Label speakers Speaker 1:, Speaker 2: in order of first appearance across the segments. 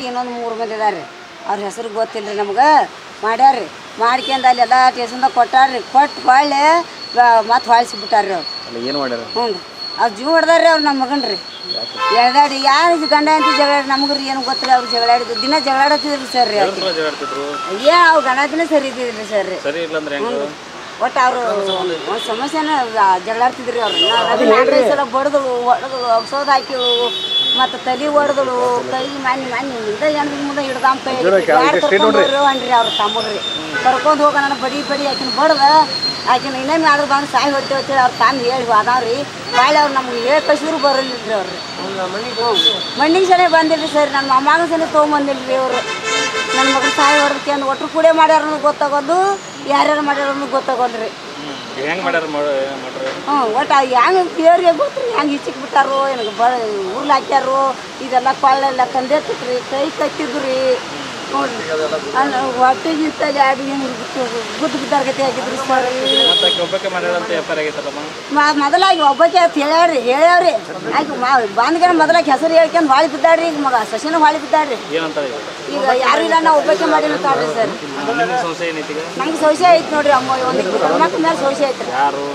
Speaker 1: ಇನ್ನೊಂದು ಮೂರು ಮಂದಿ ಇದಾರೆ ಅವ್ರ ಹೆಸರು ಗೊತ್ತಿಲ್ಲ ರೀ ನಮ್ಗೆ. ಮಾಡ್ಯಾರ್ರಿ. ಮಾಡ್ಕೊಂಡು ಅಲ್ಲಿ ಎಲ್ಲ ಟೇಷನ್ದಾಗ ಕೊಟ್ಟಾರ್ರಿ. ಕೊಟ್ಟು ಹೊಳ್ಳೆ ಮತ್ತೆ ಹೊಳ್ಸಿ ಬಿಟ್ಟಾರ್ರಿ ಅವ್ರು
Speaker 2: ಏನು
Speaker 1: ಹ್ಞೂ ರೀ ಅವ್ರು ಜೀವ ಹೊಡ್ದಾರ್ರಿ ಅವ್ರು ನಮ್ಮ ಮಗನ್ ರೀ ಎಳ್ದಾಡಿ ಯಾರು ಗಂಡ ಅಂತ ಜಗಳಾಡಿ ರೀ ಏನು ಗೊತ್ತಿಲ್ಲ. ಅವ್ರು ಜಗಳಾಡಿದ್ರು ದಿನ ಜಗಳಾಡತ್ತಿದ್ರಿ ಸರ್ ರೀ ಏ ಅವ್ರು ಗಂಡ ದಿನ ಸರಿ ಇದ್ದಿದ್ರಿ ಸರ್ ರೀ. ಒಟ್ಟು ಅವರು ಒಂದು ಸಮಸ್ಯೆನ ಜಗಳಾಡ್ತಿದ್ರಿ ಅವ್ರು. ಅದು ನಾಲ್ಕೈದು ಸಲ ಬಡ್ದಳು ಹೊಡೆದು ಒಗ್ಸೋದು ಹಾಕಿ ಮತ್ತು ತಲೆ ಹೊಡೆದಳು ಕೈ ಮಾನಿ ಮಾನಿ ಮುಂದೆ ಹೆಣ್ದು ಮುಂದೆ ಹಿಡ್ದಾಮ್ ಕೈ ಅನ್ರಿ ಅವ್ರ ತಮ್ಮಗ್ರಿ ಕರ್ಕೊಂಡು ಹೋಗೋಣ ಬಡಿ ಬಡಿ ಆಕಿನ ಬಡ್ದ ಆಕಿನ ಇನ್ನೊಮ್ಮೆ ಆದ್ರೂ ಬಂದು ಸಾಯಿ ಹೊಟ್ಟೆ ಹೊಟ್ಟೆ ಅವ್ರ ತಾನು ಹೇಳಿ ಅದಾವ್ರಿ. ಬಾಳೆ ಅವ್ರು ನಮ್ಗೆ ಹೇಳಿ ಕಸಿದ್ರು ಬರಲಿಲ್ಲ ಅವ್ರಿ. ಮಣ್ಣಿನ ಸರಿ ಬಂದಿಲ್ರಿ ಸರ್ ನನ್ನ ಮೊಮ್ಮಗ ಸನೇ ತೊಗೊಂಬಂದಿಲ್ರಿ ಅವರು. ನನ್ನ ಮಗನ ಸಾಯಿ ಹೊಡೆದಕ್ಕೆ ಅಂದ್ ಒಟ್ರು ಕೂಡೆ ಮಾಡ್ಯಾರ ಗೊತ್ತಾಗೋದು. ಯಾರ್ಯಾರು ಮಾಡ್ಯಾರ ಅನ್ನೋದು ಗೊತ್ತಾಗೋದ್ರಿ
Speaker 2: ಹೆಂಗ್ ಮಾಡ್ಯಾರ ಮಾಡ ಮಾಡ್ರಿ?
Speaker 1: ಹ್ಞೂ ಒಟ್ಟು ಹೆಂಗೆ ದೇವ್ರಿಗೆ ಗೊತ್ತು ಹೆಂಗೆ ಹಿಚ್ಚಿಕ್ ಬಿಟ್ಟಾರೋ ಏನಕ್ಕೆ ಬ ಉರ್ಲ್ ಹಾಕ್ಯಾರೋ ಇದೆಲ್ಲ ಕೊಳ್ಳೆಲ್ಲ ಕಂದೆತ್ತಿತ್ರಿ ಕೈ ಕಟ್ಟಿದ್ರಿ. ಅಲ್ಲ ಹೊಟ್ಟೆ ಇತ್ತಾಗ ಹಿಂಗೆ ಗುದ್ದು ಬಿದ್ದಾರ್ಗತಿ ಆಗಿದ್ರಿ ಸರ್? ಮೊದಲಾಗಿ ಒಬ್ಬಕ್ಕೆ ಅಂತ ಹೇಳ್ಯಾರ್ರಿ. ಹೇಳ್ಯಾವ್ರಿ ಆಯ್ತು ಮಾ ಬಂದ್ಗನ ಮೊದಲಾಗಿ ಹೆಸರು ಹೇಳ್ಕೊಂಡು ಹಾಳಿ ಬಿದ್ದಾಡ್ರಿ ಈಗ ಮಗ ಸಸಿನ ಹಾಳಿ ಬಿದ್ದಾಡ್ರಿ
Speaker 2: ಏನಂತ ಈಗ
Speaker 1: ಈಗ ಯಾರು ಇಲ್ಲ ನಾವು ಒಬ್ಬಕ್ಕೆ ಮಾಡಿಲ್ಲ ತಾಡ್ರಿ ಸರ್. ನಂಗೆ ಸೌಸೆ ಐತಿ ನೋಡ್ರಿ ಅಮ್ಮ ಒಂದು ಗಂಡ್ಮಕ್ಳ ಮೇಲೆ ಸೌಸೆ ಐತ್ರಿ.
Speaker 2: ಯಾರು?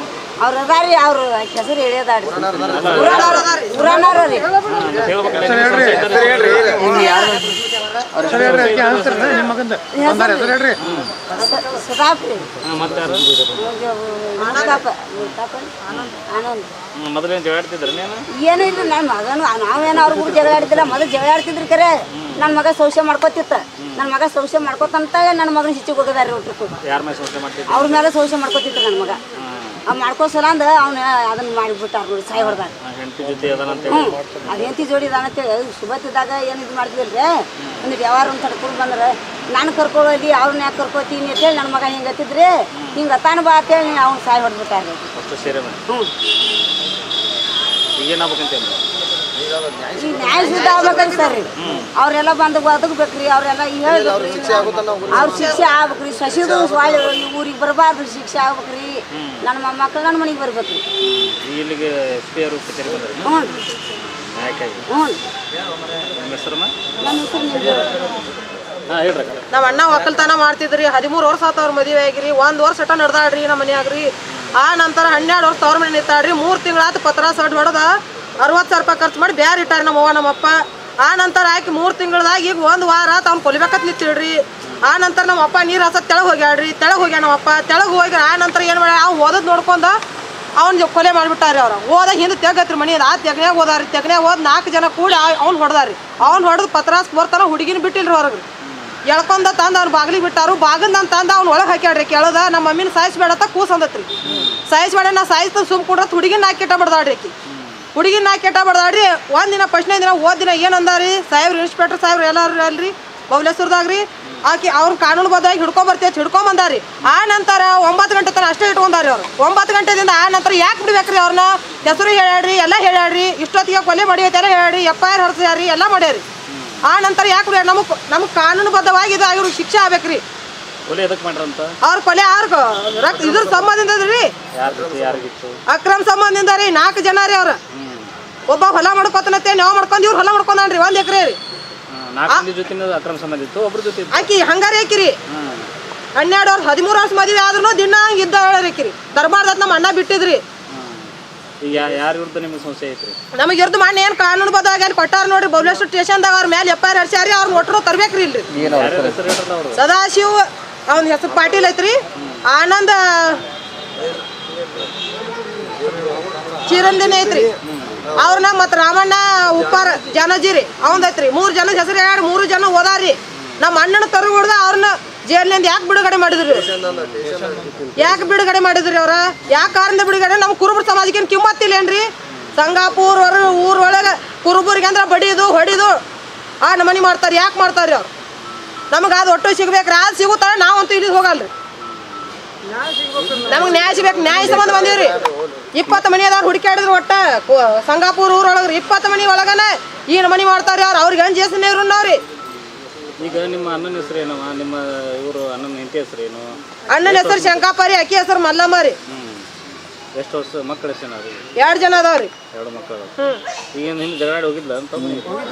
Speaker 1: ಅವ್ರು ಅದಾರಿ ಅವ್ರು ಹೆಸರು ಹೇಳ್ಯದಾಡ್ರಿ ಪುರಾಣ ರೀ
Speaker 2: ಮೊದಲೇನು ನೀನು?
Speaker 1: ಏನೂ ಇಲ್ಲ ನನ್ನ ಮಗನು ನಾವೇನು ಅವ್ರ ಕೂಡ ಜಗಳಾಡ್ತಿಲ್ಲ ಮೊದಲು ಜಗಳಾಡ್ತಿದ್ರು ಕರೆ. ನನ್ನ ಮಗ ಸೌಸೆ ಮಾಡ್ಕೋತಿತ್ತ. ನನ್ನ ಮಗ ಸೌಸೆ ಮಾಡ್ಕೋತಂತ ನನ್ನ ಮಗನ ಹೆಚ್ಚಿಗೆ ಹೋಗದಾರ ಒಟ್ಟು ಅವ್ರ ಮೇಲೆ ಸೌಸೆ ಮಾಡ್ಕೋತಿತ್ತು ನನ್ನ ಮಗ. ಆ ಮಾಡ್ಕೋ ಸಲ ಅಂದ ಅವ್ನ ಅದನ್ನ ಮಾಡಿಬಿಟ್ಟಾರ ನೋಡಿ ಸಾಯಿ ಹೊಡೆದಾಗ
Speaker 2: ಹೆಂಡತಿ
Speaker 1: ಹ್ಞೂ ಅದು ಎಂತಿ ಜೋಡಿ ಅಂತೇಳಿ ಸುಬತ್ತಿದ್ದಾಗ ಏನು ಇದು ಮಾಡ್ತಿದ್ರಿ? ಒಂದು ವ್ಯವಹಾರ ಒಂದು ತಡ್ಕೊಂಡು ಬಂದ್ರೆ ನಾನು ಕರ್ಕೊಳ್ಳೋದಿ ಅವ್ರನ್ನ ಯಾಕೆ ಕರ್ಕೋತೀನಿ ಅಂತೇಳಿ ನನ್ನ ಮಗ ಹಿಂಗೆ ಹತ್ತಿದ್ರಿ? ಹಿಂಗೆ ತಾನು ಬಾ ಅಂತೇಳಿ ಅವ್ನು ಸಾಯಿ ಹೊಡೆದ್ಬಿಟ್ಟಾರ ಹ್ಞೂ
Speaker 2: ಹೇಳಿ
Speaker 1: ಈ ನ್ಯಾಯ ಸಿದ್ಧ ಆಗ್ಬೇಕಂತ ಸರ್ ರೀ. ಅವರೆಲ್ಲ ಬಂದು ಬದುಕಬೇಕ್ರಿ ಅವರೆಲ್ಲ ಹೇಳ್ಬೇಕ್ರಿ. ಅವ್ರ ಶಿಕ್ಷೆ ಆಗ್ಬೇಕ್ರಿ. ಈ ಊರಿಗೆ ಬರಬಾರ್ದು ಶಿಕ್ಷೆ ಆಗ್ಬೇಕ್ರಿ. ನನ್ನ ಮೊಮ್ಮಕ್ಳು ನನ್ನ ಮನೆಗೆ ಬರ್ಬೇಕ್ರಿ.
Speaker 2: ಈಗ ಇಲ್ಲಿಗೆ ಎಸ್ ಪಿ ಅವರು ಕಚೇರಿ ಬಂದ್ರೆ
Speaker 1: ಹ್ಞೂ ಹ್ಞೂ ನನ್ನ ಹೆಸರು.
Speaker 3: ನಮ್ಮ ಅಣ್ಣ ಒಕ್ಕಲ್ತನ ಮಾಡ್ತಿದ್ರಿ. ಹದಿಮೂರು ವರ್ಷ ಆತ ಅವ್ರ ಮದುವೆ ಆಗಿರಿ. ಒಂದು ವರ್ಷ ಅಟ ನಡೆದಾಡ್ರಿ ನಮ್ಮ ಮನೆಯಾಗ್ರಿ. ಆ ನಂತರ ಹನ್ನೆರಡು ವರ್ಷ ತವ್ರ ಮನೆ ನಿಂತಾಡ್ರಿ ಮೂರು ತಿಂಗಳಾತು ಪತ್ರ ಸಡ್ ಹೊಡೆದ. ಅರವತ್ತು ಸಾವಿರ ರೂಪಾಯಿ ಖರ್ಚು ಮಾಡಿ ಬೇರೆ ಇಟ್ಟಾರೆ ನಮ್ಮ ಅವ್ವ ನಮ್ಮಪ್ಪ. ಆ ನಂತರ ಆಕಿ ಮೂರು ತಿಂಗಳದಾಗ ಈಗ ಒಂದು ವಾರ ಆತ ಅವ್ನು ಕೊಲಿಬೇಕತ್ ನಿಂತಿಡ್ರಿ. ಆ ನಂತರ ನಮ್ಮ ಅಪ್ಪ ನೀರು ಹಸ ತೆಳಗೆ ಹೋಗ್ಯಾಡ್ರಿ ತೆಳಗೆ ಹೋಗ್ಯಾನ ನಮ್ಮಪ್ಪ. ತೆಳಗೆ ಹೋಗಿ ಆ ನಂತರ ಏನು ಮಾಡ್ಯಾ ಅವ್ನು ಓದೋದು ನೋಡ್ಕೊಂಡು ಅವ್ನು ಕೊಲೆ ಮಾಡಿಬಿಟ್ಟಾರಿ ಅವ್ರು. ಓದಾಗ ಹಿಂದೆ ತೆಗತ್ರಿ ಮನೆ ಆ ತೆಗನ್ಯಾಗ ಹೋದಾರಿ ತೆಗನ್ಯಾಗ ಓದ್ ನಾಲ್ಕು ಜನ ಕೂಡಿ ಅವ್ನು ಹೊಡೆದಾರಿ. ಅವ್ನು ಹೊಡೆದು ಪತ್ರಾಸ್ ಬರ್ತಾರ ಹುಡುಗಿನ ಬಿಟ್ಟಿಲ್ರಿ ಅವ್ರಿಗೆ ಎಳ್ಕೊಂಡ ತಂದು ಅವ್ನು ಬಾಗಿಲಿಗೆ ಬಿಟ್ಟಾರು. ಬಾಗಿಲ್ ನಾನು ತಂದು ಅವ್ನು ಒಳಗೆ ಹಾಕ್ಯಾಡ್ರಿ ಕೇಳದ ನಮ್ಮ ಮಮ್ಮಿನ ಸಾಯಿಸ್ಬೇಡತ್ತ ಕೂಸ್ ಅಂದತ್ರಿ ಸಾಯಿಸ್ಬೇಡ ನಾ ಸಾಯಿಸ್ತ ಸುಮ್ ಕೊಡ್ರತ್ ಹುಡುಗಿನ ಹಾಕಿ ಬಿಡ್ದಾಡ್ರಿ ಬಡ್ದಾಡ್ರಿ ಹುಡುಗಿನ ಕೆಟ್ಟ ಬಡ್ದಾಡ್ರಿ. ಒಂದು ದಿನ ಫಸ್ಟ್ನೇ ದಿನ ಓದ್ ದಿನ ಏನು ಅಂದಾರಿ? ಸಾಹೇಬ್ರು ಇನ್ಸ್ಪೆಕ್ಟರ್ ಸಾಹೇಬ್ರು ಎಲ್ಲರೂ ಅಲ್ರಿ? ಬೌಲೇಶ್ವರದಾಗ್ರಿ ಆಕೆ ಅವ್ರ ಕಾನೂನು ಬದ್ಧವಾಗಿ ಹಿಡ್ಕೊ ಬರ್ತೀವಿ ಹಿಡ್ಕೊಂಬಂದಾರಿ ಆ ನಂತರ ಒಂಬತ್ತು ಗಂಟೆ ತನಕ ಅಷ್ಟೇ ಇಟ್ಕೊಂಡಾರಿ ಅವ್ರು. ಒಂಬತ್ತು ಗಂಟೆದಿಂದ ಆ ನಂತರ ಯಾಕೆ ಬಿಡ್ಬೇಕ್ರಿ ಅವ್ರನ್ನ? ಹೆಸರು ಹೇಳ್ಯಾಡ್ರಿ ಎಲ್ಲ ಹೇಳ್ಯಾಡ್ರಿ ಇಷ್ಟೊತ್ತಿಗೆ ಕೊಲೆ ಮಾಡಿಯತ್ತೆಲ್ಲ ಹೇಳಾಡ್ರಿ ಎಫ್ ಐ ಆರ್ ಹೊರಸ್ಯಾರಿ ಎಲ್ಲ ಮಾಡ್ಯಾರಿ. ಆ ನಂತರ ಯಾಕೆ ಬಿಡ ನಮಗೆ ನಮಗೆ ಕಾನೂನುಬದ್ಧವಾಗಿ ಇದು ಆಗಿರೋ ಶಿಕ್ಷೆ ಆಗ್ಬೇಕ್ರಿ. ಅವ್ರ ಕೊಲೆ ಯಾರು ರಕ್ತ ಇದ್ರ ಸಂಬಂಧದಿಂದ ರೀ. ಅಕ್ರಮ್ ಸಂಬಂಧದಿಂದ ರೀ ನಾಲ್ಕು ಜನ ರೀ ಅವ್ರ. ಒಬ್ಬ ಹೊಲ ಮಾಡ್ಕೊತನತ್ತೆ ನಾವು ಮಾಡ್ಕೊಂಡು ಇವ್ರು ಹೊಲ ಮಾಡ್ಕೊಂಡ್ರಿ ಒಂದ್ ಎಕರೆ ರೀ.
Speaker 2: ನಾಲ್ಕು ಜೊತೆ ಅಕ್ರಮ ಸಂಬಂಧ ಇತ್ತು ಒಬ್ರ ಜೊತೆ
Speaker 3: ಆಕಿ ಹಂಗಾರ ಆಕಿರಿ
Speaker 2: ಹಾಂ.
Speaker 3: ಹನ್ನೆರಡು ವರ್ಷ ಹದಿಮೂರು ವರ್ಷ ಮದುವೆ ಆದ್ರೂ ದಿನ ಹಂಗೆ ಇದ್ದ ಆಕಿರಿ ದರ್ಬಾರ್ದ ನಮ್ಮ ಅಣ್ಣ ಬಿಟ್ಟಿದ್ರಿ.
Speaker 2: ಈಗ ಯಾರ ವಿರುದ್ಧ ನಿಮ್ಗೆ ಸಮಸ್ಯೆ ಐತ್ರಿ?
Speaker 3: ನಮಗೆ ಇರ್ದು ಮಾಡಿ ಏನು ಕಾನೂನು ಬದಾಗ ಏನು ಕೊಟ್ಟಾರ ನೋಡ್ರಿ ಸ್ಟೇಷನ್ ಸ್ಟೇಷನ್ದಾಗ ಅವ್ರ ಮೇಲೆ ಎಫ್ ಐ ಆರ್ ಹರ್ಸ್ಯಾರಿ ಅವ್ರ ಒಟ್ಟರು ತರ್ಬೇಕ್ರಿ ಇಲ್ರಿ. ಸದಾಶಿವ್ ಅವ್ನ ಹೆಸರು ಪಾಟೀಲ್ ಐತ್ರಿ. ಆನಂದ ಚಿರಂದಿನಿ ಐತ್ರಿ. ಅವ್ರನ್ನ ಮತ್ತು ರಾಮಣ್ಣ, ಉಪ್ಪಾರ, ಜನಜಿರಿ, ಅವಂದ್ ಐತ್ರಿ. ಮೂರು ಜನ ಹೆಸರು ಎರಡು ಮೂರು ಜನ ಓದಾರಿ. ನಮ್ಮ ಅಣ್ಣನ ತರು ಹೊಡೆದ ಅವ್ರನ್ನ ಜೈಲಿನಿಂದ ಯಾಕೆ ಬಿಡುಗಡೆ ಮಾಡಿದ್ರಿ? ಯಾಕೆ ಬಿಡುಗಡೆ ಮಾಡಿದ್ರಿ ಅವ್ರ? ಯಾಕೆ ಕಾರಣ ಬಿಡುಗಡೆ? ನಮ್ಮ ಕುರುಬರ ಸಮಾಜಕ್ಕೆ ಏನು ಕಿಮ್ಮತ್ತಿಲ್ಲೇನ್ರಿ ಸಂಗಾಪುರ್ ಊರೊಳಗೆ ಕುರುಬರಿಗೆ ಅಂದ್ರೆ ಬಡಿದು, ಹೊಡಿದು, ಆ ನಮನಿ ಮಾಡ್ತಾರೆ. ಯಾಕೆ ಮಾಡ್ತಾರೆ ಅವ್ರು? ನಮಗೆ ಅದು ಒಟ್ಟು ಸಿಗ್ಬೇಕ್ರಿ. ಅದು ಸಿಗುತ್ತಾರೆ ನಾವಂತೂ ಇಲ್ಲಿ ಹೋಗಲ್ರಿ. ನಮಗೆ ನ್ಯಾಯ ಸಿಗ್ಬೇಕು. ನ್ಯಾಯ ಸಂಬಂಧ ಬಂದೀವ್ರಿ. ಇಪ್ಪತ್ತು ಮನಿ ಅದಾರ ಹುಡುಕಾಡಿದ್ರು ಒಟ್ಟ. ಸಂಗಾಪುರ ಊರೊಳಗ್ರಿ ಇಪ್ಪತ್ತು ಮನಿ ಒಳಗನ ಈ ಮನಿ ಮಾಡ್ತಾರೆ ಅವ್ರು ಅವ್ರಿಗೆ ಹೆಂಗೆ ಜೇಸನ್ ನಾವ್ರಿ
Speaker 2: ಈಗ ನಿಮ್ಮ ಅಣ್ಣನ ಹೆಸರು ಏನವ? ನಿಮ್ಮ ಇವರು ಅಣ್ಣನ ಹೆಂಡತಿ ಹೆಸರು ಏನು?
Speaker 3: ಅಣ್ಣನ ಹೆಸರು ಶಂಕಾಪರಿ ಅಕ್ಕಿ ಹೆಸರು ಮಲ್ಲಮ್ಮ ರೀ.
Speaker 2: ಎಷ್ಟು ವರ್ಷ ಮಕ್ಕಳು ಎಷ್ಟು ಜನ ಅವ್ರಿಗೆ
Speaker 3: ಎರಡು ಜನ ಅದಾವ್ರಿ.
Speaker 2: ಎರಡು ಮಕ್ಕಳು
Speaker 3: ಹ್ಮ್.
Speaker 2: ಈಗ ಹಿಂದೆ ಜಗಳಾಡಿ ಹೋಗಿದ್ಲ ಅಂತ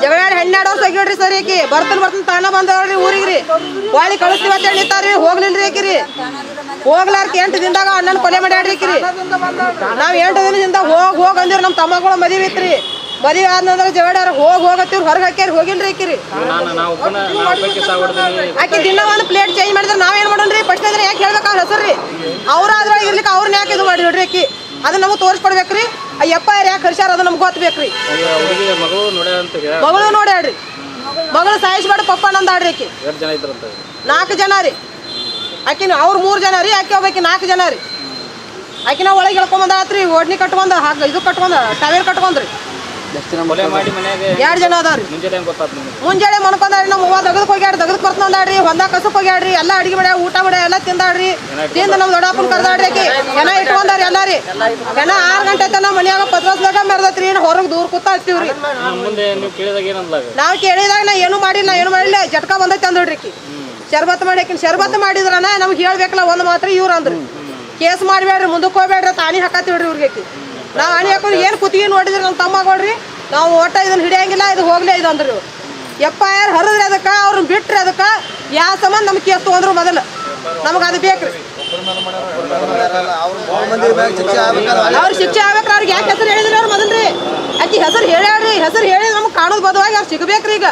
Speaker 3: ಜಗಳ ಹನ್ನೆರಡು ವರ್ಷ ಆಗಿಡ್ರಿ ಸರ್ ಈಕಿ. ಬರ್ತನ್ ಬರ್ತನ್ ತಾನ ಬಂದವ್ರಿ ಊರಿಗ್ರಿ. ಬಾಳಿ ಕಳಿಸ್ತೀವಿ ಅಂತ ಹೇಳಿತಾರ್ರಿ ಹೋಗ್ಲಿಲ್ರಿ ಆಕಿರಿ ಹೋಗ್ಲಾರ್ಕ ಎಂಟು ದಿನದಾಗ ಅಣ್ಣನ ಕೊಲೆ ಮಾಡ್ಯಾಡ್ರಿ ಆಕಿರಿ ನಾವ್ ಎಂಟು ದಿನದಿಂದ ಹೋಗ್ ಹೋಗ್ ಅಂದಿರಿ ನಮ್ಮ ತಮ್ಮಗಳ ಮದುವೆ ಇತ್ರಿ ಮದುವೆ ಆದ್ನಂದ್ರೆ ಜಗಳಾರ ಹೋಗಿ ಹೋಗತ್ತೀವ್ರಿ ಹೊರಗೆ ಹಾಕ್ಯಾರ ಹೋಗಿಲ್ರಿ
Speaker 2: ಹಾಕಿರಿ
Speaker 3: ಆಕಿ ದಿನ ಒಂದು ಪ್ಲೇಟ್ ಚೇಂಜ್ ಮಾಡಿದ್ರೆ ನಾವೇನ್ ಮಾಡೋಣ್ರಿ? ಫಸ್ಟ್ ಅಂದ್ರೆ ಯಾಕೆ ಹೇಳ್ಬೇಕು ಅವ್ರ ಹೆಸರು ಅವ್ರ ಅದ್ರೊಳಗೆ ಇರ್ಲಿಕ್ಕೆ ಅವ್ರನ್ನ ಯಾಕೆ ಇದು ಮಾಡಿ ನೋಡ್ರಿ ಆಕಿ? ಅದನ್ನ ನಮಗೆ ತೋರಿಸ್ಕೊಡ್ಬೇಕ್ರಿ. ಅಯ್ಯಪ್ಪ ಯಪ್ಪ ಯಾಕೆ ಕರ್ಸ್ಯಾರ ಅದು ನಮ್ಗೆ ಗೊತ್ತಬೇಕ್ರಿ.
Speaker 2: ಮಗಳು
Speaker 3: ನೋಡ್ಯಾಡ್ರಿ ಮಗಳು ಸಾಯಿಸ್ಬೇಡ ಪಪ್ಪ ನಂದಾಡ್ರಿ ಆಕಿ. ನಾಲ್ಕು ಜನ ರೀ. ಆಕಿನ ಅವ್ರು ಮೂರು ಜನ ರೀ ಆಕೆ ಹೋಗ್ಬೇಕು ನಾಲ್ಕು ಜನ ರೀ. ಆಕಿನ ಒಳಗೆ ಹೇಳ್ಕೊಂಬಂದ್ರಿ ಆತ್ರಿ ಓಡ್ನಿ ಕಟ್ಕೊಂಡ ಹಾಕ ಇದು ಕಟ್ಕೊಂಡ ಟವೇರ್ ಕಟ್ಕೊಂಡ್ರಿ. ಎರಡು ಜನ ಅದಾವ್ರಿ
Speaker 2: ಮುಂಜಾನೆ
Speaker 3: ಮನ್ಕೊಂಡ್ರಿ ನಮ್ಮ ಅವ್ವ ದಗದಕ್ಕೆ ಹೋಗ್ಯಾಡ್ರಿ ದಗದಕ್ಕೆ ಬರ್ತಂದಾಡ್ರಿ ಹೊಂದ ಕಸಕ್ ಹೋಗ್ಯಾಡ್ರಿ ಎಲ್ಲ ಅಡಿಗೆ ಮಾಡ್ಯ ಊಟ ಮಾಡ್ಯ ಎಲ್ಲ ತಿಂದಾಡ್ರಿ ತಿಂದ ನಮ್ಮ ದೊಡ್ಡಪ್ಪನ ಕರ್ದಾಡ್ರಿ ಆಕಿ. ಇಟ್ಕೊಂಡ್ರಿ ಇಟ್ಕೊಂಡಾರಿ ಎಲ್ಲ ರೀ. ಹೆಣ ಆರು ಗಂಟೆ ತನ ಮನ್ಯಾಗ ಪತ್ರಸ್ಲಾಗ ಮೆರ್ದತ್ರಿ ಹೊರಗೆ ದೂರ ಕೂತ
Speaker 2: ಹಚ್ತೀವ್ರಿ ನೀವು ಕೇಳಿದಾಗ ಏನಂದ್ಲಾಗ
Speaker 3: ನಾವು ಕೇಳಿದಾಗ ನಾ ಏನು ಮಾಡಿ ನಾ ಏನು ಮಾಡಿಲ್ಲ ಜಟ್ಕ ಬಂದೈತೆ ಅಂದ್ರಿ ಆಕಿ. ಶರ್ಬತ್ ಮಾಡಿ ಆಕಿನ ಶರ್ಬತ್ ಮಾಡಿದ್ರನ ನಮ್ಗೆ ಹೇಳ್ಬೇಕಲ್ಲ ಒಂದು ಮಾತ್ರ ಇವ್ರು ಅಂದ್ರಿ. ಕೇಸ್ ಮಾಡ್ಬೇಡ್ರಿ ಮುಂದಕ್ಕೆ ಹೋಗ್ಬೇಡ್ರಿ ತಾನಿ ಹಾಕತ್ತೀವ್ರಿ ಇವ್ರಿಗೆ ಆಕಿ. ನಾವು ಹಣಿ ಹಾಕೊಂಡು ಏನು ಕುತ್ತಿಗೆ ನೋಡಿದ್ರೆ ನಮ್ಮ ತಮ್ಮ ಕೊಡ್ರಿ. ನಾವು ಒಟ್ಟ ಇದನ್ನ ಹಿಡಿಯಂಗಿಲ್ಲ, ಇದು ಹೋಗ್ಲೇ ಇದು ಅಂದ್ರು. ಎಪ್ಪ ಯಾರು ಹರಿದ್ರೆ ಅದಕ್ಕೆ, ಅವ್ರನ್ನ ಬಿಟ್ಟರೆ ಅದಕ್ಕೆ ಯಾವ ಸಂಬಂಧ ನಮ್ಗೆ ಕೇಸ್ ತೊಗೊಂಡ್ರು ಮೊದಲು. ನಮಗೆ ಅದು ಬೇಕ್ರಿ. ಅವ್ರ ಶಿಕ್ಷೆ ಆಗ್ಬೇಕ್ರಿ, ಅವ್ರಿಗೆ ಯಾಕೆ ಹೆಸರು ಹೇಳಿದ್ರಿ ಅವ್ರು ಮೊದಲ್ರಿ? ಆಕಿ ಹೆಸರು ಹೇಳ್ಯಾಡ್ರಿ ಹೆಸರು ಹೇಳಿ ನಮ್ಗೆ ಕಾಣೋದು ಬದವಾಗಿ ಅವ್ರು ಸಿಗಬೇಕ್ರಿ ಈಗ.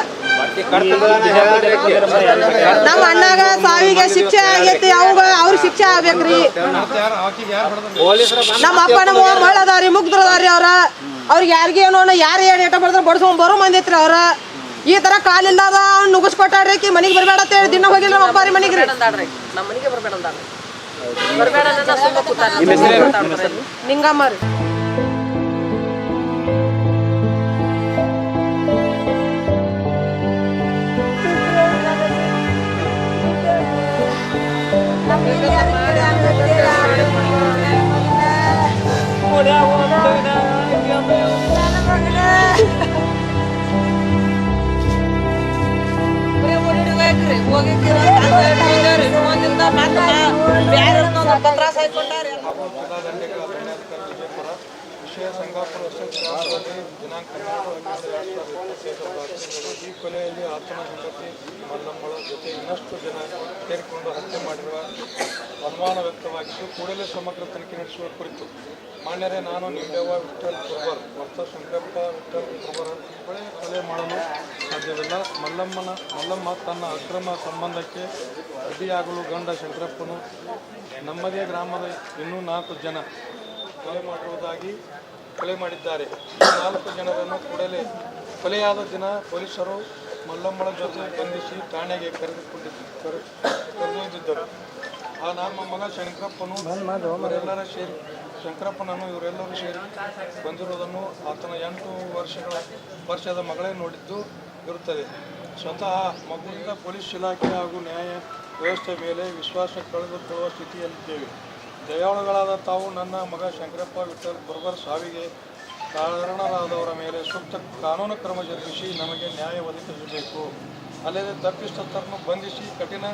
Speaker 3: ನಮ್ಮ ಅಣ್ಣಾಗ ಸಾವಿಗೆ ಶಿಕ್ಷೆ ಆಗೈತಿ ಅವಾಗ ಅವ್ರ ಶಿಕ್ಷೆ ಆಗ್ಬೇಕ್ರಿ. ನಮ್ಮ ಅಪ್ಪ ನಮ್ಮ ಮುಗ್ದ್ರದಾರಿ ಮಳ್ಳ ಅದಾರಿ ಮುಗ್ದ್ರ ಅದಾರಿ ಅವ್ರ. ಅವ್ರಿಗೆ ಯಾರಿಗೆ ಏನೋ ಯಾರು ಏನು ಏಟ ಬರ್ತಾರೆ ಬಡ್ಸ್ಕೊಂಡ್ ಬರೋ ಮಂದಿ ಐತ್ರಿ ಅವ್ರ. ಈ ತರ ಕಾಲಿಲ್ಲದ ಅದ ಅವ್ನು ನುಗ್ಗಿಸ್ಕೊಟ್ಟಾಡ್ರಿ ಆಕಿ ಮನಿಗೆ ಬರ್ಬೇಡ ಅಂತ ಹೇಳಿ ದಿನ ಹೋಗಿಲ್ಲ ನಮ್ಮ ಅಪ್ಪಾರಿ ಮನಿಗೆ
Speaker 4: ನಮ್ಮ ಮನೆಗೆ ಬರ್ಬೇಡ ಅಂದಾರ ಬರ್ಬೇಡ ಅನ್ನೋದು ಸುಮ್ಮ ಕೂತಾರ
Speaker 3: ನಿಂಗಮ್ಮ ರೀ
Speaker 5: ವಿಷಯ ಸಂಗಾಪುರ ಗ್ರಾಮದಲ್ಲಿ ದಿನಾಂಕ ಹನ್ನೆರಡು ಹನ್ನೆರಡು ಎರಡು ಸಾವಿರದ ಈ ಕೊಲೆಯಲ್ಲಿ ಆತನ ಹೆಂಡತಿ ಮಲ್ಲಮ್ಮಳ ಜೊತೆ ಇನ್ನಷ್ಟು ಜನ ಸೇರಿಕೊಂಡು ಹತ್ಯೆ ಮಾಡಿರುವ ಅನುಮಾನ ವ್ಯಕ್ತವಾಗಿದ್ದು, ಕೂಡಲೇ ಸಮಗ್ರ ತನಿಖೆ ನಡೆಸುವ ಕುರಿತು ಮಾನ್ಯರೇ, ನಾನು ನಿಂಬೆವ ವಿಠಲ್ ಕುರ್ಬರ್ ಮತ್ತು ಶಂಕರಪ್ಪ ವಿಠಲ್ ಕುರ್ಬರ್ ಒಳ್ಳೆ ಕೊಲೆ ಮಾಡಲು ಸಾಧ್ಯವಿಲ್ಲ. ಮಲ್ಲಮ್ಮನ, ಮಲ್ಲಮ್ಮ ತನ್ನ ಅಕ್ರಮ ಸಂಬಂಧಕ್ಕೆ ಅಡ್ಡಿಯಾಗಲು ಗಂಡ ಶಂಕರಪ್ಪನು ನಮ್ಮದೇ ಗ್ರಾಮದ ಇನ್ನೂ ನಾಲ್ಕು ಜನ ಕೊಲೆ ಮಾಡುವುದಾಗಿ ಕೊಲೆ ಮಾಡಿದ್ದಾರೆ. ಈ ನಾಲ್ಕು ಜನರನ್ನು ಕೂಡಲೇ ಕೊಲೆಯಾದ ದಿನ ಪೊಲೀಸರು ಮಲ್ಲಮ್ಮಳ ಜೊತೆ ಬಂಧಿಸಿ ಠಾಣೆಗೆ ಕರೆದುಕೊಂಡಿದ್ದರು ಕರೆ ಕರೆದೊಯ್ದಿದ್ದರು. ಆ ನಮ್ಮ ಮಗ ಶಂಕರಪ್ಪನು ಅವರೆಲ್ಲರ ಸೇರಿ ಶಂಕರಪ್ಪನನ್ನು ಇವರೆಲ್ಲರೂ ಸೇರಿ ಬಂದಿರುವುದನ್ನು ಆತನ ಎಂಟು ವರ್ಷಗಳ ವರ್ಷದ ಮಗಳೇ ನೋಡಿದ್ದು ಇರುತ್ತದೆ. ಸ್ವತಃ ಮಗುವಿಂದ ಪೊಲೀಸ್ ಇಲಾಖೆ ಹಾಗೂ ನ್ಯಾಯ ವ್ಯವಸ್ಥೆ ಮೇಲೆ ವಿಶ್ವಾಸ ಕಳೆದುಕೊಳ್ಳುವ ಸ್ಥಿತಿಯಲ್ಲಿದ್ದೇವೆ. ದಯಾಳುಗಳಾದ ತಾವು ನನ್ನ ಮಗ ಶಂಕರಪ್ಪ ವಿಠಲ್ ಬರ್ಬರ್ ಸಾವಿಗೆ ಕಾರಣರಾದವರ ಮೇಲೆ ಸೂಕ್ತ ಕಾನೂನು ಕ್ರಮ ಜರುಗಿಸಿ ನಮಗೆ ನ್ಯಾಯ ಒದಗಿಸಬೇಕು. ಅಲ್ಲದೆ ತಪ್ಪಿತಸ್ಥರನ್ನು ಬಂಧಿಸಿ ಕಠಿಣ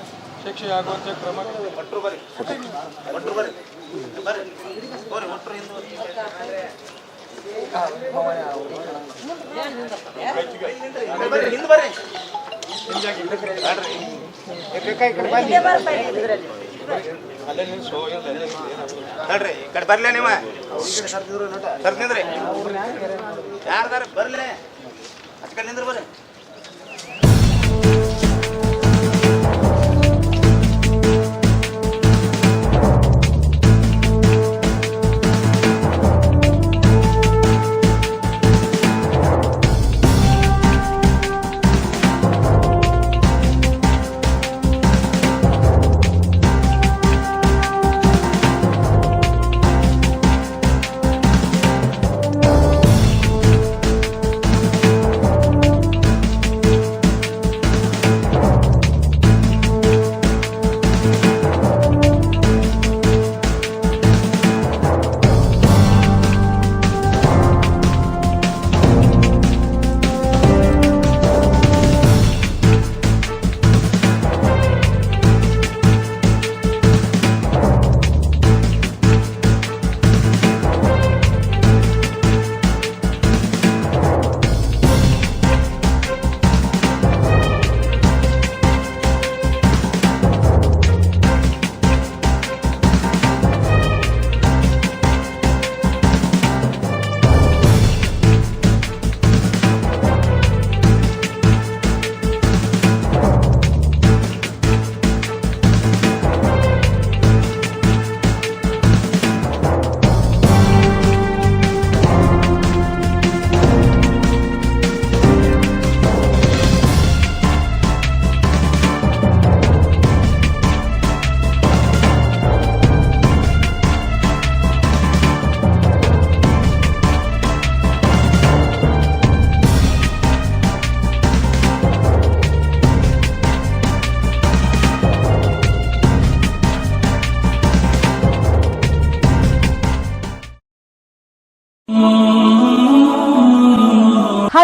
Speaker 5: ಶಿಕ್ಷೆಯಾಗುವಂತೆ ಕ್ರಮ.
Speaker 6: ನೋಡ್ರಿ, ಈ ಕಡೆ ಬರ್ಲೇ ನೀವ. ಸರ್ ನಿಂದ್ರಿ ಯಾರ್ದಾರ ಬರ್ಲೇ? ಅಚ್ಚ ಕಡೆ ನಿಂದ್ರ ಬರ್ರಿ.